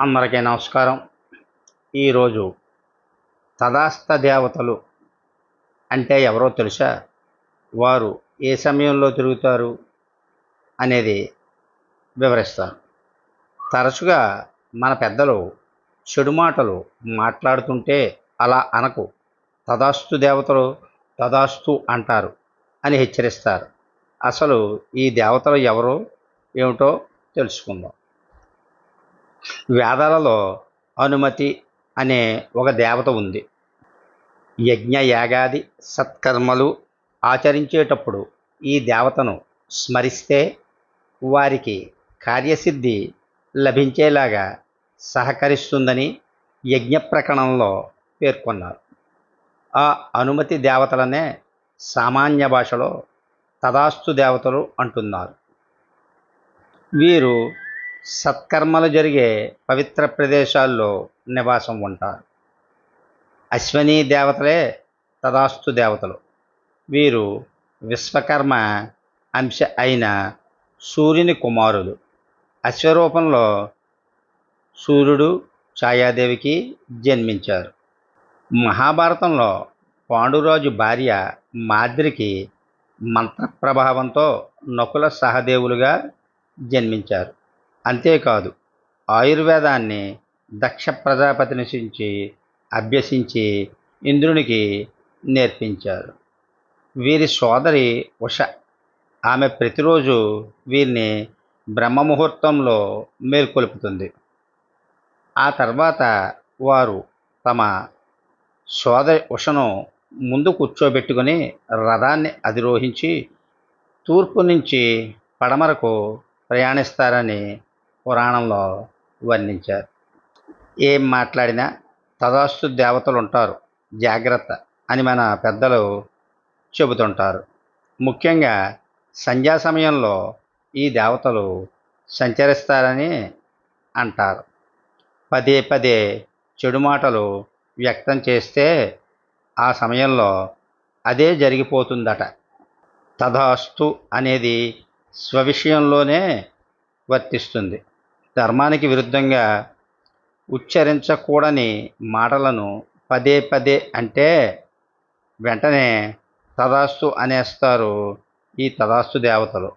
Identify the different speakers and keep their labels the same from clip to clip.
Speaker 1: అందరికీ నమస్కారం. ఈరోజు తదాస్త దేవతలు అంటే ఎవరో తెలుసా? వారు ఏ సమయంలో తిరుగుతారు అనేది వివరిస్తాను. తరచుగా మన పెద్దలు చెడు మాటలు మాట్లాడుతుంటే అలా అనకు. తదాస్తు దేవతలు తదాస్తు అంటారు అని హెచ్చరిస్తారు. అసలు ఈ దేవతలు ఎవరో ఏమిటో తెలుసుకుందాం. వేదాలలో అనుమతి అనే ఒక దేవత ఉంది. యజ్ఞ యాగాది సత్కర్మలు ఆచరించేటప్పుడు ఈ దేవతను స్మరిస్తే వారికి కార్యసిద్ధి లభించేలాగా సహకరిస్తుందని యజ్ఞ ప్రకరణంలో పేర్కొన్నారు. ఆ అనుమతి దేవతలనే సామాన్య భాషలో తదాస్తు దేవతలు అంటున్నారు. వీరు సత్కర్మలు జరిగే పవిత్ర ప్రదేశాల్లో నివాసం ఉంటారు. అశ్వనీ దేవతలే తదాస్తు దేవతలు. వీరు విశ్వకర్మ అంశ అయిన సూర్యుని కుమారులు. అశ్వరూపంలో సూర్యుడు ఛాయాదేవికి జన్మించారు. మహాభారతంలో పాండురాజు భార్య మాద్రికి మంత్ర ప్రభావంతో నకుల సహదేవులుగా జన్మించారు. అంతేకాదు ఆయుర్వేదాన్ని దక్ష ప్రజాపతి నుంచి అభ్యసించి ఇంద్రునికి నేర్పించారు. వీరి సోదరి ఉష. ఆమె ప్రతిరోజు వీరిని బ్రహ్మముహూర్తంలో మేల్కొల్పుతుంది. ఆ తర్వాత వారు తమ సోదరి ఉషను ముందు కూర్చోబెట్టుకుని రథాన్ని అధిరోహించి తూర్పు నుంచి పడమరకు ప్రయాణిస్తారని పురాణంలో వర్ణించారు. ఏం మాట్లాడినా తదాస్తు దేవతలు ఉంటారు జాగ్రత్త అని మన పెద్దలు చెబుతుంటారు. ముఖ్యంగా సంధ్యా సమయంలో ఈ దేవతలు సంచరిస్తారని అంటారు. పదే పదే చెడు మాటలు వ్యక్తం చేస్తే ఆ సమయంలో అదే జరిగిపోతుందట. తదాస్తు అనేది స్వవిషయంలోనే వర్తిస్తుంది. ధర్మానికి విరుద్ధంగా ఉచ్చరించకూడని మాటలను పదే పదే అంటే వెంటనే తదాస్తు అనేస్తారు ఈ తదాస్తు దేవతలు.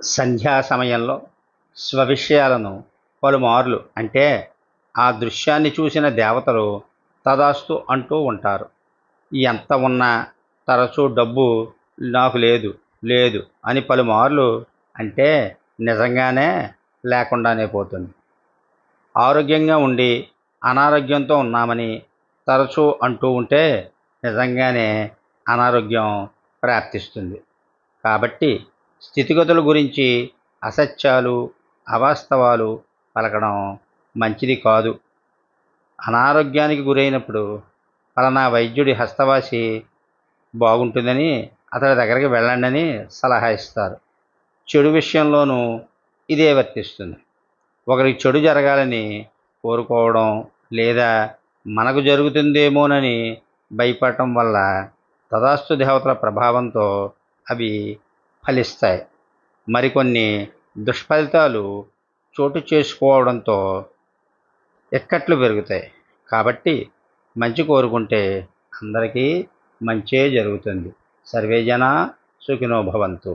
Speaker 1: సంధ్యా సమయంలో స్వవిషయాలను పలుమార్లు అంటే ఆ దృశ్యాన్ని చూసిన దేవతలు తదాస్తు అంటూ ఉంటారు. ఎంత ఉన్నా తరచూ డబ్బు నాకు లేదు లేదు అని పలుమార్లు అంటే నిజంగానే లేకుండానే పోతుంది. ఆరోగ్యంగా ఉండి అనారోగ్యంతో ఉన్నామని తరచూ అంటూ ఉంటే నిజంగానే అనారోగ్యం ప్రాప్తిస్తుంది కాబట్టి స్థితిగతుల గురించి అసత్యాలు అవాస్తవాలు పలకడం మంచిది కాదు. అనారోగ్యానికి గురైనప్పుడు ఫలానా వైద్యుడి హస్తవాసి బాగుంటుందని అతడి దగ్గరికి వెళ్ళండి అని సలహా ఇస్తారు. చెడు విషయంలోనూ ఇదే వర్తిస్తుంది. ఒకరికి చెడు జరగాలని కోరుకోవడం లేదా మనకు జరుగుతుందేమోనని భయపడటం వల్ల తదాస్తు దేవతల ప్రభావంతో అవి ఫలిస్తాయి. మరికొన్ని దుష్ఫలితాలు చోటు చేసుకోవడంతో ఇక్కట్లు పెరుగుతాయి. కాబట్టి మంచి కోరుకుంటే అందరికీ మంచే జరుగుతుంది. సర్వేజన సుఖినోభవంతు